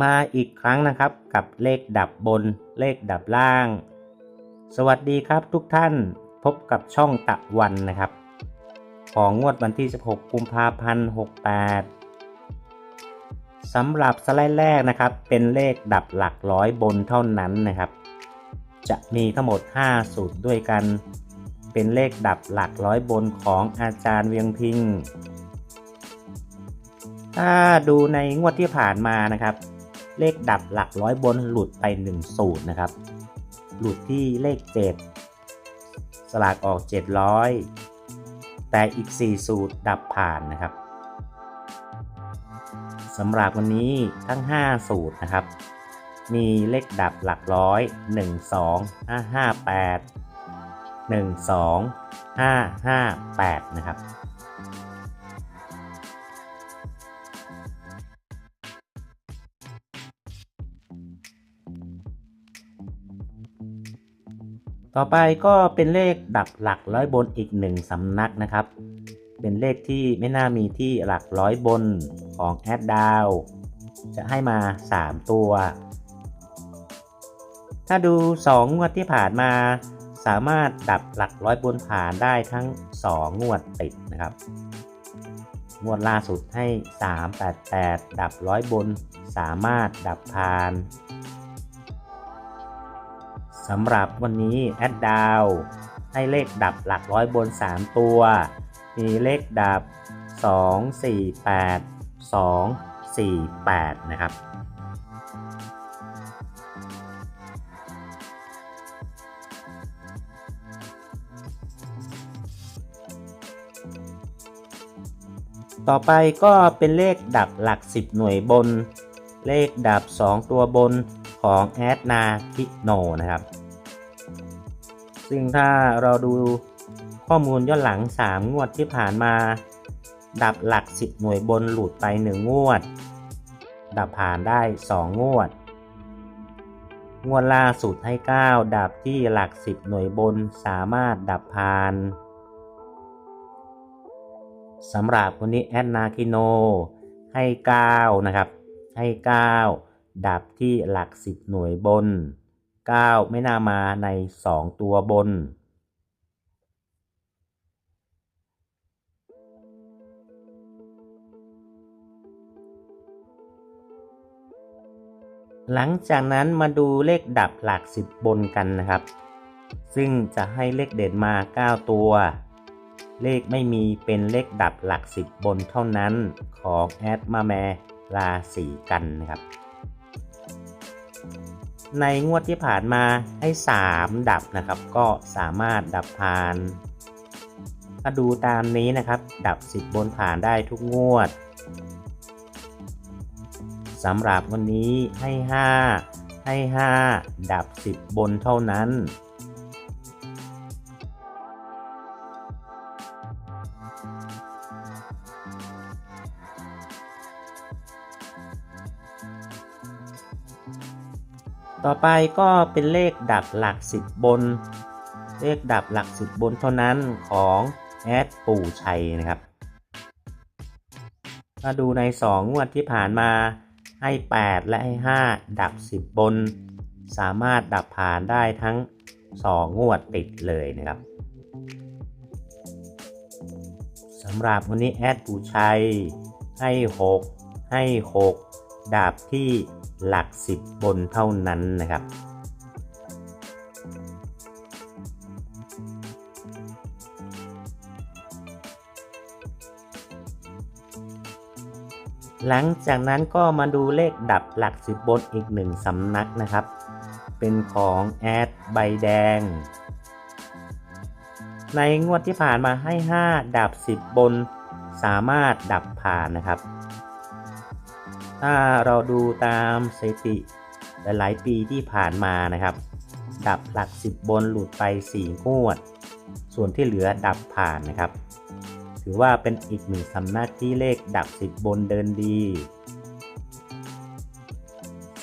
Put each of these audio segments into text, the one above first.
มาอีกครั้งนะครับ กับเลขดับบน เลขดับล่าง สวัสดีครับทุกท่านพบกับช่องตะวันนะครับ ของงวดวันที่ 16 กุมภาพันธ์ 68สำหรับสไลด์แรกนะครับ เป็นเลขดับหลักร้อยบนเท่านั้นนะครับ จะมีทั้งหมด 5 สูตรด้วยกัน เป็นเลขดับหลักร้อยบนของอาจารย์เวียงพิงถ้าดูในงวดที่ผ่านมานะครับ เลขดับหลักร้อยบนหลุดไป1สูตรนะครับ หลุดที่เลข 7 สลากออก 700 แต่อีก 4 สูตรดับผ่านนะครับสำหรับวันนี้ทั้ง 5 สูตรนะครับ มีเลขดับหลักร้อย 1 2 5 5 8 1 2 5 5 8 นะครับ ต่อไปก็เป็นเลขดับหลักร้อยบนอีกหนึ่งสำนักนะครับ เป็นเลขที่ไม่น่ามีที่หลักร้อยบนของแอดดาวจะให้มา 3 ตัว ถ้าดู 2 งวดที่ผ่านมา สามารถดับหลักร้อยบนผ่านได้ทั้ง 2 งวดติดนะครับ งวดล่าสุดให้ 388 ดับร้อยบน สามารถดับผ่าน สำหรับวันนี้แอดดาวให้เลขดับหลักร้อยบน 3 ตัว มีเลขดับ 2 4 8 2 4 8 นะครับ ต่อไปก็เป็นเลขดับหลัก 10 หน่วยบน เลขดับ 2 ตัวบน ของแอดนาคิโนนะครับ ซึ่งถ้าเราดูข้อมูลย้อนหลัง 3 งวดที่ผ่านมา ดับหลัก 10 หน่วยบนหลุดไป 1 งวด ดับผ่านได้ 2 งวด งวดล่าสุดให้ 9 ดับที่หลัก 10 หน่วยบนสามารถดับผ่านสำหรับวันนี้แอดนาคิโนให้ 9 นะครับ ให้ 9 ดับที่หลัก10หน่วยบน 9 ไม่น่ามาใน 2 ตัวบน หลังจากนั้นมาดูเลขดับหลัก10บบนกันนะครับ ซึ่งจะให้เลขเด่นมา 9 ตัว เลขไม่มีเป็นเลขดับหลัก10บนเท่านั้นของแอดมาแมราสีกันนะครับ ในงวดที่ผ่านมาให้ 3 ดับนะครับ ก็สามารถดับผ่านถ้าดูตามนี้นะครับ ดับ 10 บนผ่านได้ทุกงวดสำหรับวันนี้ให้ 5 ให้ 5 ดับ 10 บนเท่านั้น ต่อไปก็เป็นเลขดับหลัก10บบน เลขดับหลัก10บบนเท่านั้นของแอดปู่ชัยนะครับมาดูใน 2 งวดที่ผ่านมาให้ 8 และให้ 5 ดับ 10 บน สามารถดับผ่านได้ทั้ง 2 งวดติดเลยนะครับสำหรับวันนี้แอดปูชัยให้ 6 ให้ 6 ดับที่ หลัก 10 บนเท่านั้นนะครับ หลังจากนั้นก็มาดูเลขดับหลัก 10 บนอีกหนึ่งสำนักนะครับ เป็นของแอดใบแดง ในงวดที่ผ่านมาให้ 5 ดับ 10 บนสามารถดับผ่านนะครับ ถ้าเราดูตามสถิติหลายๆปีที่ผ่านมานะครับ ดับหลัก 10 บนหลุดไป4งวด ส่วนที่เหลือดับผ่านนะครับ ถือว่าเป็นอีกหนึ่งสำนักที่เลขดับ 10 บนเดินดี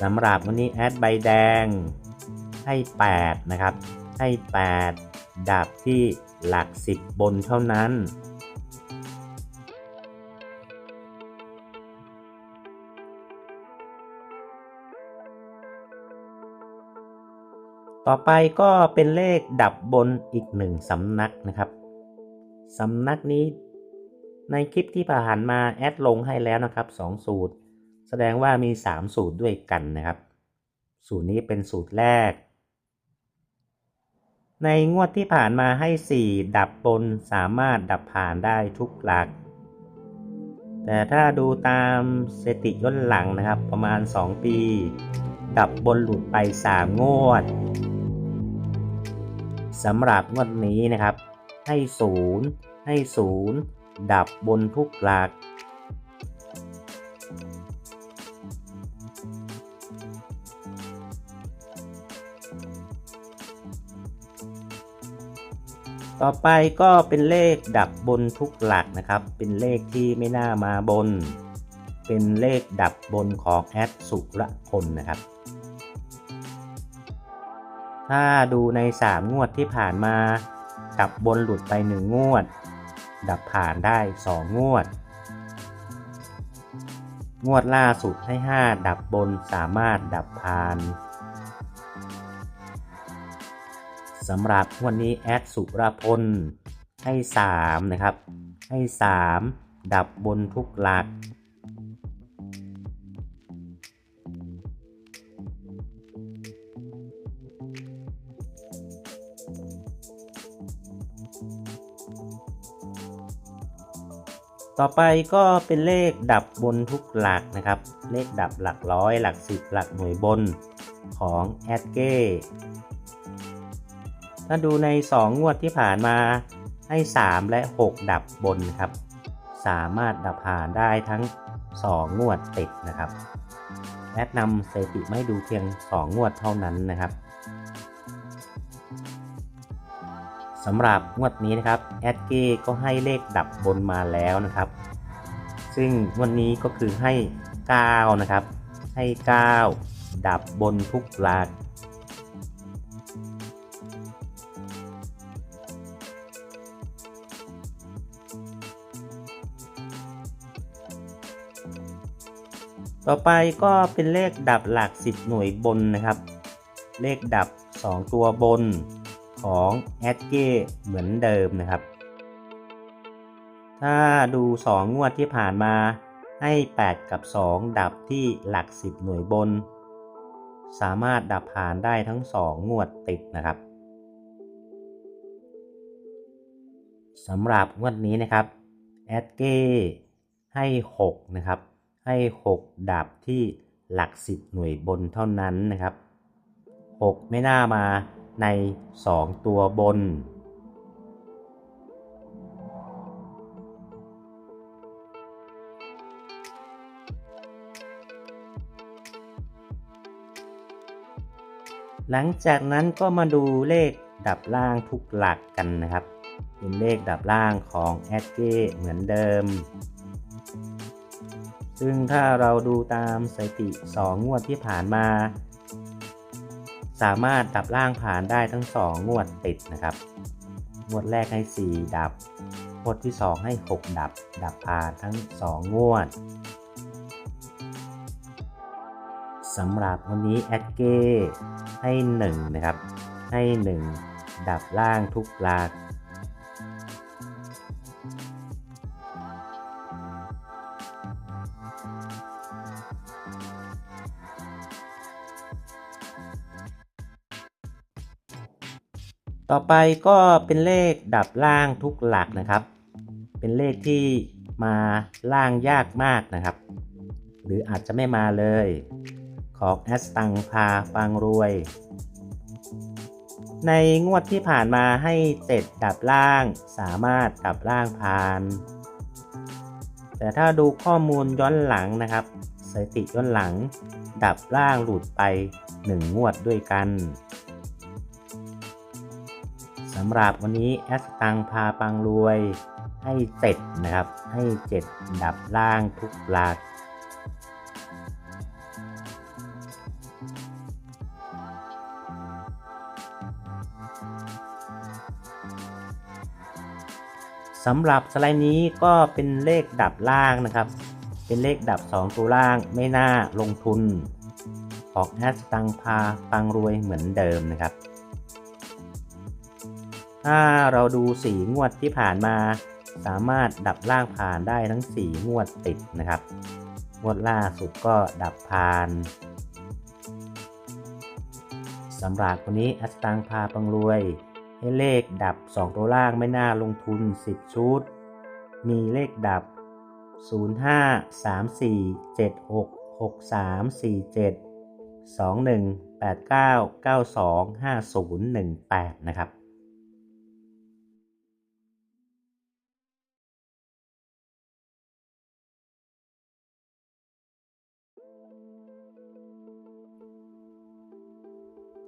สำหรับวันนี้แอดใบแดงให้ 8 นะครับ ให้ 8 ดับที่หลัก 10 บนเท่านั้น ต่อไปก็เป็นเลขดับบนอีกหนึ่งสำนักนะครับสำนักนี้ในคลิปที่ผ่านมาแอดลงให้แล้วนะครับสองสูตร แสดงว่ามี 3 สูตรด้วยกันนะครับ สูตรนี้เป็นสูตรแรก ในงวดที่ผ่านมาให้ 4 ดับบนสามารถดับผ่านได้ทุกหลัก แต่ถ้าดูตามสติย้อนหลังนะครับ ประมาณ 2 ปี ดับบนหลุดไป 3 งวด สำหรับงวดนี้นะครับ ให้0ให้0ดับบนทุกหลัก ต่อไปก็เป็นเลขดับบนทุกหลักนะครับ เป็นเลขที่ไม่น่ามาบน เป็นเลขดับบนของแอดสุรพลนะครับ ถ้าดูใน 3 งวดที่ผ่านมา ดับบนหลุดไป 1 งวด ดับผ่านได้ 2 งวด งวดล่าสุดให้ 5 ดับบนสามารถดับผ่านสำหรับวันนี้แอดสุรพลให้ 3 นะครับ ให้ 3 ดับบนทุกหลัก ต่อไปก็เป็นเลขดับบนทุกหลักนะครับ เลขดับหลักร้อย หลักสิบหลักหน่วยบนของแอดเก้ถ้าดูใน 2 งวดที่ผ่านมาให้ 3 และ 6 ดับบนครับ สามารถดับผ่านได้ทั้ง 2 งวดติดนะครับแอดนำสถิติไม่ดูเพียง 2 งวดเท่านั้นนะครับ สำหรับงวดนี้นะครับแอดเก้ก็ให้เลขดับบนมาแล้วนะครับ ซึ่งวันนี้ก็คือให้ 9 นะครับ ให้ 9 ดับบนทุกหลักต่อไปก็เป็นเลขดับหลัก 10 หน่วยบนนะครับ เลขดับ 2 ตัวบน ของแอดเก้เหมือนเดิมนะครับ ถ้าดู 2 งวดที่ผ่านมาให้ 8 กับ 2 ดับที่หลัก 10 หน่วยบน สามารถดับผ่านได้ทั้ง 2 งวดติดนะครับสำหรับงวดนี้นะครับแอดเก้ให้ 6 นะครับ ให้ 6 ดับที่หลัก 10 หน่วยบนเท่านั้นนะครับ 6 ไม่น่ามา ใน2ตัวบน หลังจากนั้นก็มาดูเลขดับล่างทุกหลักกันนะครับ เป็นเลขดับล่างของแอดเก้เหมือนเดิม ซึ่งถ้าเราดูตามสถิติ 2 งวดที่ผ่านมา สามารถดับล่างผ่านได้ทั้ง 2 งวดติดนะครับ งวดแรกให้ 4 ดับ งวดที่ 2 ให้ 6 ดับ ดับผ่านทั้ง 2 งวดสำหรับวันนี้แอดเก้ให้ 1 นะครับ ให้ 1 ดับล่างทุกลา ต่อไปก็เป็นเลขดับล่างทุกหลักนะครับ เป็นเลขที่มาล่างยากมากนะครับ หรืออาจจะไม่มาเลย ของแอสตังพาฟังรวย ในงวดที่ผ่านมาให้เจ็ดดับล่างสามารถดับล่างผ่าน แต่ถ้าดูข้อมูลย้อนหลังนะครับสถิติย้อนหลัง ดับล่างหลุดไป 1 งวดด้วยกัน สำหรับวันนี้แอสตังพาปังรวยให้เจ็ดนะครับ ให้เจ็ดดับล่างทุกหลักสำหรับสไลด์นี้ก็เป็นเลขดับล่างนะครับ เป็นเลขดับ 2 ตัวล่างไม่น่าลงทุน ออกแอสตังพาปังรวยเหมือนเดิมนะครับ ถ้าเราดูสีงวดที่ผ่านมา สามารถดับล่างผ่านได้ทั้ง4งวดติดนะครับ งวดล่าสุดก็ดับผ่านสำหรับคนนี้อัสตังพาปังรวย ให้เลขดับ 2 ตัวล่างไม่น่าลงทุน 10 ชุด มีเลขดับ 05 34 76 63 47 21 89 92 50 18 นะครับ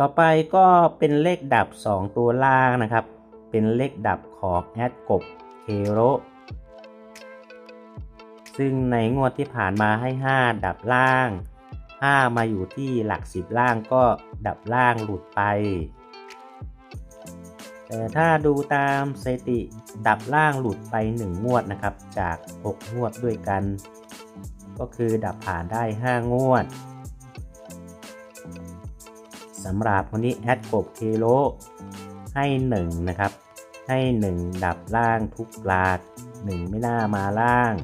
ต่อไปก็เป็นเลขดับ 2 ตัวล่างนะครับ เป็นเลขดับของแอดกบเคโรซึ่งในงวดที่ผ่านมาให้ 5 ดับล่าง 5 มาอยู่ที่หลัก 10 ล่างก็ดับล่างหลุดไป แต่ถ้าดูตามสถิติดับล่างหลุดไป 1 งวดนะครับ จาก 6 งวดด้วยกัน ก็คือดับผ่านได้ 5 งวด สำหรับคนนี้แอดกบเคโลให้ 1 นะครับ ให้ 1 ดับล่างทุกหลาก1ไม่น่ามาล่าง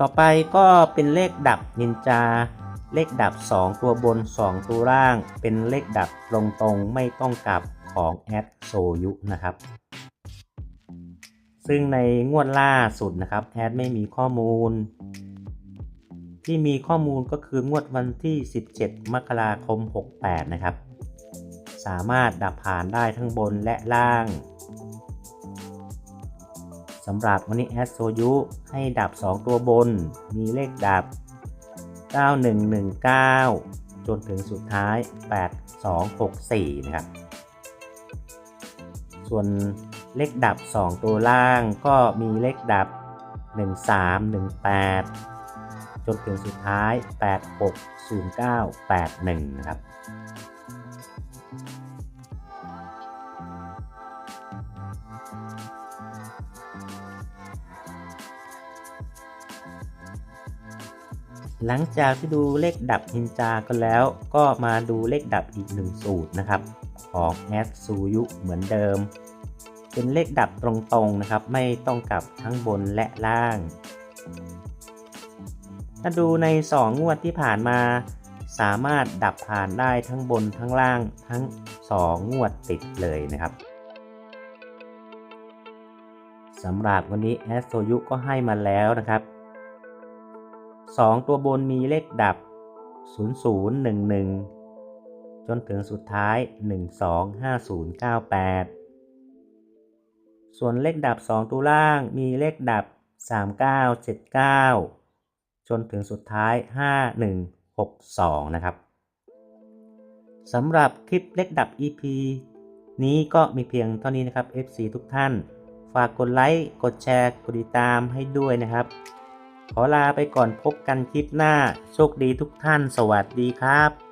ต่อไปก็เป็นเลขดับนินจา เลขดับ 2 ตัวบน 2 ตัวล่าง เป็นเลขดับตรงๆ ไม่ต้องกลับของแอดโซยุนะครับ ซึ่งในงวดล่าสุดนะครับแอดไม่มีข้อมูล ที่มีข้อมูลก็คืองวดวันที่ 17 มกราคม 68 นะครับ สามารถดับผ่านได้ทั้งบนและล่างสำหรับวันนี้แอดโซยุให้ดับ 2 ตัวบน มีเลขดับ 9119 จนถึงสุดท้าย 8264 นะครับ ส่วน เลขดับ 2 ตัวล่างก็มีเลขดับ 1318 จนถึงสุดท้าย 860981 นะครับหลังจากที่ดูเลขดับนินจากัแล้วก็มาดูเลขดับอีกหนึ่งสูตรนะครับ ของแอดซูยุเหมือนเดิม เป็นเลขดับตรงๆนะครับ ไม่ต้องกลับทั้งบนและล่าง ถ้าดูใน 2 งวดที่ผ่านมา สามารถดับผ่านได้ทั้งบนทั้งล่างทั้ง 2 งวดติดเลยนะครับสำหรับวันนี้แอดโซยุก็ให้มาแล้วนะครับ 2 ตัวบนมีเลขดับ 0011 จนถึงสุดท้าย 125098 ส่วนเลขดับ 2 ตัวล่างมีเลขดับ 3979 จนถึงสุดท้าย 5162 นะครับสำหรับคลิปเลขดับ EP นี้ก็มีเพียงเท่านี้นะครับ FC ทุกท่าน ฝากกดไลค์ กดแชร์ กดติดตามให้ด้วยนะครับ ขอลาไปก่อนพบกันคลิปหน้า โชคดีทุกท่าน สวัสดีครับ